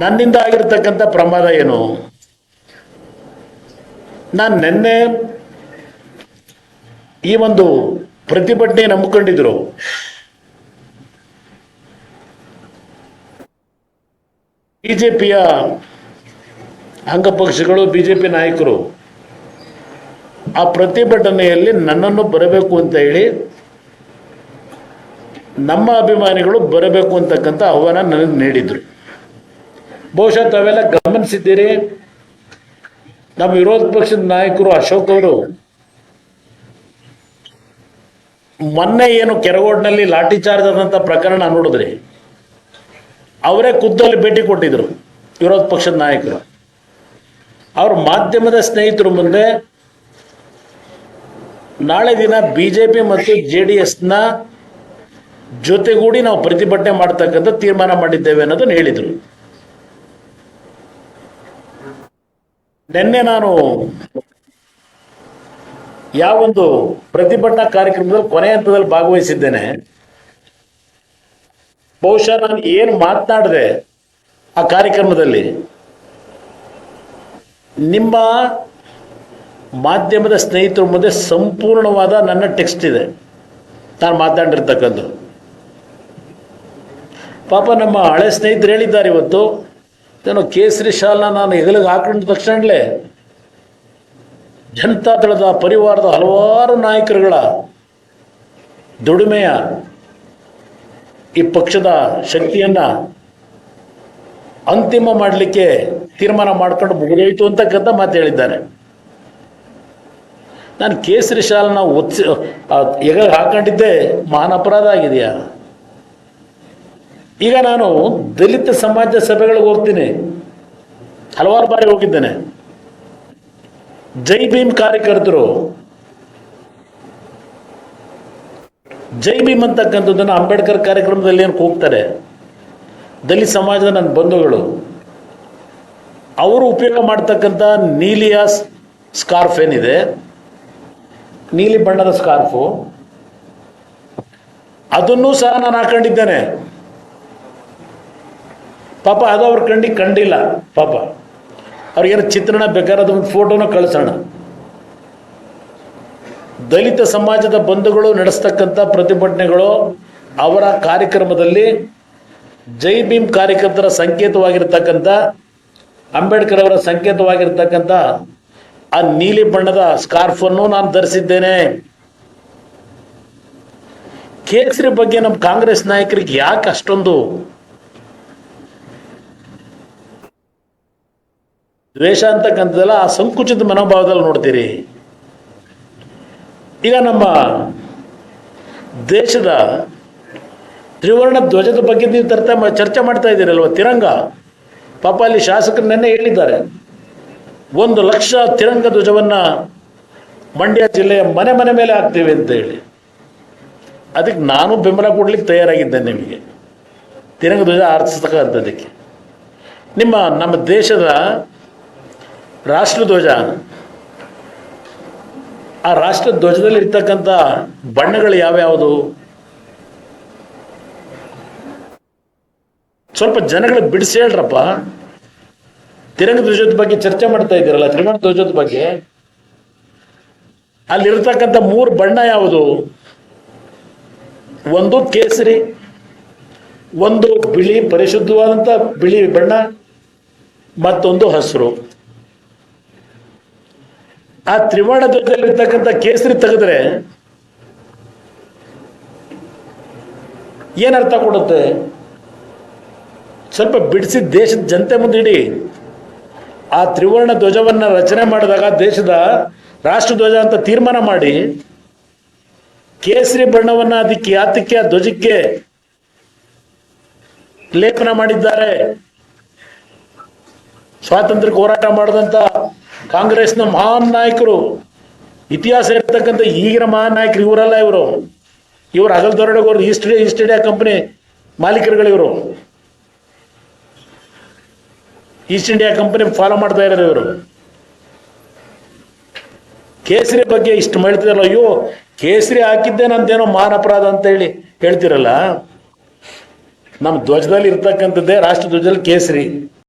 ನನ್ನಿಂದ ಆಗಿರ್ತಕ್ಕಂಥ ಪ್ರಮಾದ ಏನು? ನಾನು ನಿನ್ನೆ ಈ ಒಂದು ಪ್ರತಿಭಟನೆ ನಂಬಿಕೊಂಡಿದ್ರು. ಬಿಜೆಪಿಯ ಅಂಗಪಕ್ಷಗಳು, ಬಿಜೆಪಿ ನಾಯಕರು ಆ ಪ್ರತಿಭಟನೆಯಲ್ಲಿ ನನ್ನನ್ನು ಬರಬೇಕು ಅಂತ ಹೇಳಿ ನಮ್ಮ ಅಭಿಮಾನಿಗಳು ಬರಬೇಕು ಅಂತಕ್ಕಂಥ ಆಹ್ವಾನ ನನಗೆ ನೀಡಿದ್ರು. ಬಹುಶಃ ತಾವೆಲ್ಲ ಗಮನಿಸಿದ್ದೀರಿ. ನಮ್ಮ ವಿರೋಧ ಪಕ್ಷದ ನಾಯಕರು ಅಶೋಕ್ ಅವರು ಮೊನ್ನೆ ಏನು ಕೆರಗೋಡ್ನಲ್ಲಿ ಲಾಠಿ ಚಾರ್ಜ್ ಆದಂಥ ಪ್ರಕರಣ ನೋಡಿದ್ರಿ. ಅವರೇ ಖುದ್ದಲ್ಲಿ ಭೇಟಿ ಕೊಟ್ಟಿದ್ರು ವಿರೋಧ ಪಕ್ಷದ ನಾಯಕರು. ಅವ್ರ ಮಾಧ್ಯಮದ ಸ್ನೇಹಿತರು ಮುಂದೆ ನಾಳೆ ದಿನ ಬಿ ಜೆ ಪಿ ಮತ್ತು ಜೆ ಡಿ ಎಸ್ನ ಜೊತೆಗೂಡಿ ನಾವು ಪ್ರತಿಭಟನೆ ಮಾಡ್ತಕ್ಕಂಥ ತೀರ್ಮಾನ ಮಾಡಿದ್ದೇವೆ ಅನ್ನೋದನ್ನು ಹೇಳಿದರು. ನಿನ್ನೆ ನಾನು ಯಾವ ಒಂದು ಪ್ರತಿಭಟನಾ ಕಾರ್ಯಕ್ರಮದಲ್ಲಿ ಕೊನೆ ಹಂತದಲ್ಲಿ ಭಾಗವಹಿಸಿದ್ದೇನೆ. ಬಹುಶಃ ನಾನು ಏನು ಮಾತನಾಡಿದೆ ಆ ಕಾರ್ಯಕ್ರಮದಲ್ಲಿ ನಿಮ್ಮ ಮಾಧ್ಯಮದ ಸ್ನೇಹಿತರ ಮುಂದೆ ಸಂಪೂರ್ಣವಾದ ನನ್ನ ಟೆಕ್ಸ್ಟ್ ಇದೆ. ನಾನು ಮಾತನಾಡಿರ್ತಕ್ಕಂಥ ಪಾಪ ನಮ್ಮ ಹಳೆ ಸ್ನೇಹಿತರು ಹೇಳಿದ್ದಾರೆ ಇವತ್ತು ಏನೋ ಕೇಸರಿ ಶಾಲ್ನ ನಾನು ಹೆಗಲಿಗೆ ಹಾಕೊಂಡ ತಕ್ಷಣಲೇ ಜನತಾದಳದ ಪರಿವಾರದ ಹಲವಾರು ನಾಯಕರುಗಳ ದುಡಿಮೆಯ ಈ ಪಕ್ಷದ ಶಕ್ತಿಯನ್ನ ಅಂತಿಮ ಮಾಡಲಿಕ್ಕೆ ತೀರ್ಮಾನ ಮಾಡ್ಕೊಂಡು ಮುಗಿದೋಯ್ತು ಅಂತಕ್ಕಂಥ ಮಾತು ಹೇಳಿದ್ದಾರೆ. ನಾನು ಕೇಸರಿ ಶಾಲನ ಒತ್ಸಿ ಎಗ ಹಾಕೊಂಡಿದ್ದೆ, ಮಹಾನ್ ಅಪರಾಧ ಆಗಿದೆಯಾ? ಈಗ ನಾನು ದಲಿತ ಸಮಾಜ ಸಭೆಗಳಿಗೆ ಹೋಗ್ತೀನಿ. ಹಲವಾರು ಬಾರಿ ಹೋಗಿದ್ದೇನೆ. ಜೈ ಭೀಮ್ ಕಾರ್ಯಕರ್ತರು. ಜೈ ಭೀಮ್ ಅಂತಕ್ಕಂಥದ್ದನ್ನು ಅಂಬೇಡ್ಕರ್ ಕಾರ್ಯಕ್ರಮದಲ್ಲಿ ಏನು ಕೂಗ್ತಾರೆ? ದಲಿತ ಸಮಾಜದ ನನ್ನ ಬಂಧುಗಳು. ಅವರು ಉಪಯೋಗ ಮಾಡ್ತಕ್ಕಂಥ ನೀಲಿಯ ಸ್ಕಾರ್ಫ್ ಏನಿದೆ? ನೀಲಿ ಬಣ್ಣದ ಸ್ಕಾರ್ಫು. ಅದನ್ನು ಸಹ ನಾನು ಹಾಕೊಂಡಿದ್ದೇನೆ. ಪಾಪ ಅದು ಅವ್ರ ಕಣ್ಣಿಗೆ ಕಂಡಿಲ್ಲ, ಪಾಪ. ಅವ್ರಿಗೇನು ಚಿತ್ರಣ ಬೇಕಾದ್ರೆ ಅದೊಂದು ಫೋಟೋನ ಕಳಿಸೋಣ. ದಲಿತ ಸಮಾಜದ ಬಂಧುಗಳು ನಡೆಸ್ತಕ್ಕಂಥ ಪ್ರತಿಭಟನೆಗಳು ಅವರ ಕಾರ್ಯಕ್ರಮದಲ್ಲಿ ಜೈ ಭೀಮ್ ಕಾರ್ಯಕರ್ತರ ಸಂಕೇತವಾಗಿರ್ತಕ್ಕಂಥ, ಅಂಬೇಡ್ಕರ್ ಅವರ ಸಂಕೇತವಾಗಿರ್ತಕ್ಕಂಥ ಆ ನೀಲಿ ಬಣ್ಣದ ಸ್ಕಾರ್ಫನ್ನು ನಾನು ಧರಿಸಿದ್ದೇನೆ. ಕೇಸರಿ ಬಗ್ಗೆ ನಮ್ಮ ಕಾಂಗ್ರೆಸ್ ನಾಯಕರಿಗೆ ಯಾಕೆ ಅಷ್ಟೊಂದು ದ್ವೇಷ ಅಂತಕ್ಕಂಥದ್ದೆಲ್ಲ ಆ ಸಂಕುಚಿತ ಮನೋಭಾವದಲ್ಲಿ ನೋಡ್ತೀರಿ. ಈಗ ನಮ್ಮ ದೇಶದ ತ್ರಿವರ್ಣ ಧ್ವಜದ ಬಗ್ಗೆ ನೀವು ತರ್ತ ಚರ್ಚೆ ಮಾಡ್ತಾ ಇದ್ದೀರಲ್ವ? ತಿರಂಗ. ಪಾಪ ಅಲ್ಲಿ ಶಾಸಕರು ನೆನ್ನೆ ಹೇಳಿದ್ದಾರೆ. ಒಂದು ಲಕ್ಷ ತಿರಂಗ ಧ್ವಜವನ್ನು ಮಂಡ್ಯ ಜಿಲ್ಲೆಯ ಮನೆ ಮನೆ ಮೇಲೆ ಹಾಕ್ತೀವಿ ಅಂತ ಹೇಳಿ. ಅದಕ್ಕೆ ನಾನು ಬೆಂಬಲ ಕೊಡ್ಲಿಕ್ಕೆ ತಯಾರಾಗಿದ್ದೇನೆ ನಿಮಗೆ. ತಿರಂಗ ಧ್ವಜ ಆರಿಸ್ತಕ್ಕಂಥದ್ದಕ್ಕೆ ನಿಮ್ಮ, ನಮ್ಮ ದೇಶದ ರಾಷ್ಟ್ರಧ್ವಜ. ಆ ರಾಷ್ಟ್ರ ಧ್ವಜದಲ್ಲಿ ಇರ್ತಕ್ಕಂಥ ಬಣ್ಣಗಳು ಯಾವ್ಯಾವುದು? ಸ್ವಲ್ಪ ಜನಗಳು ಬಿಡಿಸಿ ಹೇಳ್ರಪ್ಪ. ತಿರಂಗ ಧ್ವಜದ ಬಗ್ಗೆ ಚರ್ಚೆ ಮಾಡ್ತಾ ಇದ್ದೀರಲ್ಲ, ತ್ರಿವರ್ಣ ಧ್ವಜದ ಬಗ್ಗೆ. ಅಲ್ಲಿರ್ತಕ್ಕಂಥ ಮೂರು ಬಣ್ಣ ಯಾವುದು? ಒಂದು ಕೇಸರಿ, ಒಂದು ಬಿಳಿ, ಪರಿಶುದ್ಧವಾದಂಥ ಬಿಳಿ ಬಣ್ಣ, ಮತ್ತೊಂದು ಹಸಿರು. ಆ ತ್ರಿವರ್ಣ ಧ್ವಜದಲ್ಲಿರ್ತಕ್ಕಂಥ ಕೇಸರಿ ತೆಗೆದ್ರೆ ಏನರ್ಥ ಕೊಡುತ್ತೆ? ಸ್ವಲ್ಪ ಬಿಡಿಸಿ ದೇಶದ ಜನತೆ ಮುಂದೆ ಇಡಿ. ಆ ತ್ರಿವರ್ಣ ಧ್ವಜವನ್ನು ರಚನೆ ಮಾಡಿದಾಗ ದೇಶದ ರಾಷ್ಟ್ರಧ್ವಜ ಅಂತ ತೀರ್ಮಾನ ಮಾಡಿ. ಕೇಸರಿ ಬಣ್ಣವನ್ನು ಅದಕ್ಕೆ ಯಾತಕ್ಕೆ ಆ ಧ್ವಜಕ್ಕೆ ಲೇಪನ ಮಾಡಿದ್ದಾರೆ. ಸ್ವಾತಂತ್ರ್ಯ ಹೋರಾಟ ಮಾಡಿದಂಥ ಕಾಂಗ್ರೆಸ್ನ ಮಹಾನ್ ನಾಯಕರು, ಇತಿಹಾಸ ಇರ್ತಕ್ಕಂಥ ಈಗಿನ ಮಹಾನ್ ನಾಯಕರು ಇವರಲ್ಲ ಇವರು. ಇವರು ಅಗಲ್ East India East India company ಮಾಲೀಕರುಗಳು ಇವರು ಈಸ್ಟ್ ಇಂಡಿಯಾ ಕಂಪನಿ ಫಾಲೋ ಮಾಡ್ತಾ ಇರೋದು ಇವರು. ಕೇಸರಿ ಬಗ್ಗೆ ಇಷ್ಟು ಮಾಡ್ತಿದ್ರಲ್ಲ ಅಯ್ಯೋ, ಕೇಸರಿ ಹಾಕಿದ್ದೆ ನಂದೇನೋ ಮಾನ ಅಪರಾಧ ಅಂತ ಹೇಳಿ ಹೇಳ್ತಿರಲ್ಲ. ನಮ್ಮ ಧ್ವಜದಲ್ಲಿ ಇರ್ತಕ್ಕಂಥದ್ದೇ, ರಾಷ್ಟ್ರ ಧ್ವಜದಲ್ಲಿ ಕೇಸರಿ.